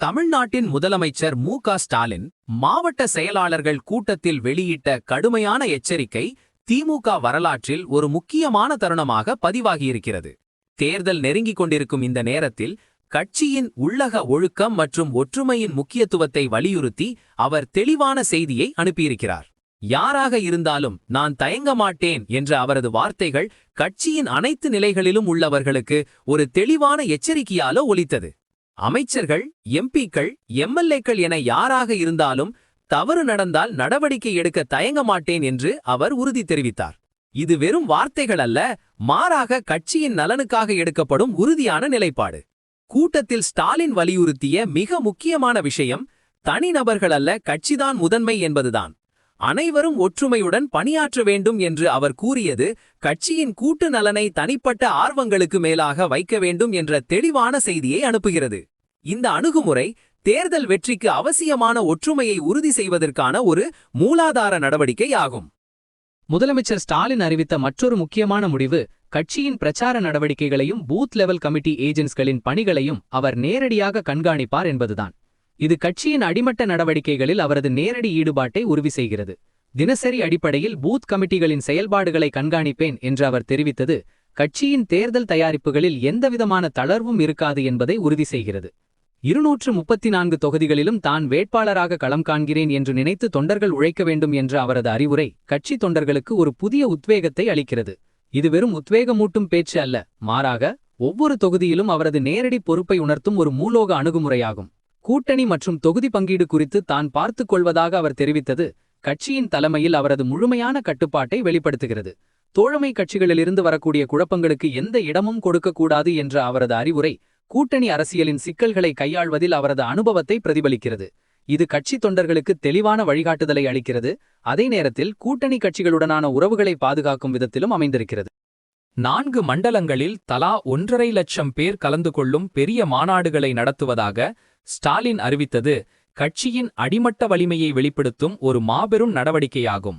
தமிழ்நாட்டின் முதலமைச்சர் மு க ஸ்டாலின் மாவட்ட செயலாளர்கள் கூட்டத்தில் வெளியிட்ட கடுமையான எச்சரிக்கை திமுக வரலாற்றில் ஒரு முக்கியமான தருணமாக பதிவாகியிருக்கிறது. தேர்தல் நெருங்கிக் கொண்டிருக்கும் இந்த நேரத்தில் கட்சியின் உள்ளக ஒழுக்கம் மற்றும் ஒற்றுமையின் முக்கியத்துவத்தை வலியுறுத்தி அவர் தெளிவான செய்தியை அனுப்பியிருக்கிறார். யாராக இருந்தாலும் நான் தயங்க மாட்டேன் என்ற அவரது வார்த்தைகள் கட்சியின் அனைத்து நிலைகளிலும் உள்ளவர்களுக்கு ஒரு தெளிவான எச்சரிக்கையால ஒலித்தது. அமைச்சர்கள் எம்பிக்கள் எம்எல்ஏக்கள் என யாராக இருந்தாலும் தவறு நடந்தால் நடவடிக்கை எடுக்க தயங்க மாட்டேன் என்று அவர் உறுதி தெரிவித்தார். இது வெறும் வார்த்தைகள் அல்ல மாறாக கட்சியின் நலனுக்காக எடுக்கப்படும் உறுதியான நிலைப்பாடு. கூட்டத்தில் ஸ்டாலின் வலியுறுத்திய மிக முக்கியமான விஷயம் தனிநபர்கள் அல்ல கட்சிதான் முதன்மை என்பதுதான். அனைவரும் ஒற்றுமையுடன் பணியாற்ற வேண்டும் என்று அவர் கூறியது கட்சியின் கூட்டு நலனை தனிப்பட்ட ஆர்வங்களுக்கு மேலாக வைக்க வேண்டும் என்ற தெளிவான செய்தியை அனுப்புகிறது. இந்த அணுகுமுறை தேர்தல் வெற்றிக்கு அவசியமான ஒற்றுமையை உறுதி செய்வதற்கான ஒரு மூலாதார நடவடிக்கை ஆகும். முதலமைச்சர் ஸ்டாலின் அறிவித்த மற்றொரு முக்கியமான முடிவு கட்சியின் பிரச்சார நடவடிக்கைகளையும் பூத் லெவல் கமிட்டி ஏஜென்ட்ஸ்களின் பணிகளையும் அவர் நேரடியாக கண்காணிப்பார் என்பதுதான். இது கட்சியின் அடிமட்ட நடவடிக்கைகளில் அவரது நேரடி ஈடுபாட்டை உறுதி செய்கிறது. தினசரி அடிப்படையில் பூத் கமிட்டிகளின் செயல்பாடுகளை கண்காணிப்பேன் என்று அவர் தெரிவித்தது. கட்சியின் தேர்தல் தயாரிப்புகளில் எந்தவிதமான தளர்வும் இருக்காது என்பதை உறுதி செய்கிறது. இருநூற்று முப்பத்தி நான்கு தொகுதிகளிலும் தான் வேட்பாளராக களம் காண்கிறேன் என்று நினைத்து தொண்டர்கள் உழைக்க வேண்டும் என்ற அவரது அறிவுரை கட்சி தொண்டர்களுக்கு ஒரு புதிய உத்வேகத்தை அளிக்கிறது. இது வெறும் உத்வேகமூட்டும் பேச்சு அல்ல மாறாக ஒவ்வொரு தொகுதியிலும் அவரது நேரடி பொறுப்பை உணர்த்தும் ஒரு மூலோக அணுகுமுறையாகும். கூட்டணி மற்றும் தொகுதி பங்கீடு குறித்து தான் பார்த்துக் கொள்வதாக அவர் தெரிவித்தது. கட்சியின் தலைமையில் அவரது முழுமையான கட்டுப்பாட்டை வெளிப்படுத்துகிறது. தோழமை கட்சிகளிலிருந்து வரக்கூடிய குழப்பங்களுக்கு எந்த இடமும் கொடுக்கக்கூடாது என்ற அவரது அறிவுரை கூட்டணி அரசியலின் சிக்கல்களை கையாள்வதில் அவரது அனுபவத்தை பிரதிபலிக்கிறது. இது கட்சி தொண்டர்களுக்கு தெளிவான வழிகாட்டுதலை அளிக்கிறது. அதே நேரத்தில் கூட்டணி கட்சிகளுடனான உறவுகளை பாதுகாக்கும் விதத்திலும் அமைந்திருக்கிறது. நான்கு மண்டலங்களில் தலா ஒன்றரை லட்சம் பேர் கலந்து கொள்ளும் பெரிய மாநாடுகளை நடத்துவதாக ஸ்டாலின் அறிவித்தது கட்சியின் அடிமட்ட வலிமையை வெளிப்படுத்தும் ஒரு மாபெரும் நடவடிக்கையாகும்.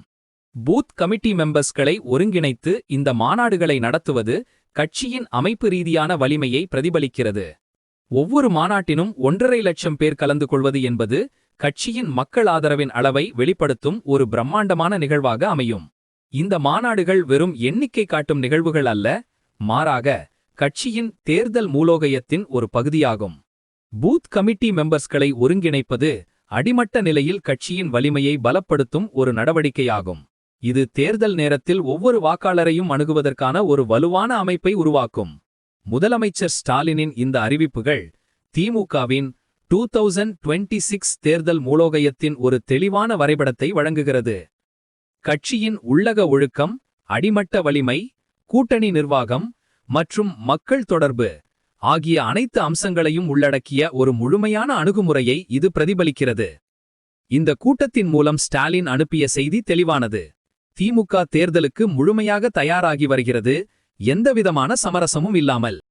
பூத் கமிட்டி மெம்பர்ஸ்களை ஒருங்கிணைத்து இந்த மாநாடுகளை நடத்துவது கட்சியின் அமைப்பு ரீதியான வலிமையை பிரதிபலிக்கிறது. ஒவ்வொரு மாநாட்டினும் ஒன்றரை லட்சம் பேர் கலந்து கொள்வது என்பது கட்சியின் மக்கள் ஆதரவின் அளவை வெளிப்படுத்தும் ஒரு பிரம்மாண்டமான நிகழ்வாக அமையும். இந்த மாநாடுகள் வெறும் எண்ணிக்கை காட்டும் நிகழ்வுகள் அல்ல மாறாக கட்சியின் தேர்தல் மூலோகயத்தின் ஒரு பகுதியாகும். பூத் கமிட்டி மெம்பர்ஸ்களை ஒருங்கிணைப்பது அடிமட்ட நிலையில் கட்சியின் வலிமையை பலப்படுத்தும் ஒரு நடவடிக்கையாகும். இது தேர்தல் நேரத்தில் ஒவ்வொரு வாக்காளரையும் அணுகுவதற்கான ஒரு வலுவான அமைப்பை உருவாக்கும். முதலமைச்சர் ஸ்டாலினின் இந்த அறிவிப்புகள் திமுகவின் டூ தௌசண்ட் டுவெண்ட்டி சிக்ஸ் தேர்தல் மூலோகயத்தின் ஒரு தெளிவான வரைபடத்தை வழங்குகிறது. கட்சியின் உள்ளக ஒழுக்கம் அடிமட்ட வலிமை கூட்டணி நிர்வாகம் மற்றும் மக்கள் தொடர்பு ஆகிய அனைத்து அம்சங்களையும் உள்ளடக்கிய ஒரு முழுமையான அணுகுமுறையை இது பிரதிபலிக்கிறது. இந்த கூட்டத்தின் மூலம் ஸ்டாலின் அனுப்பிய செய்தி தெளிவானது. திமுக தேர்தலுக்கு முழுமையாக தயாராகி வருகிறது. எந்தவிதமான சமரசமும் இல்லாமல்.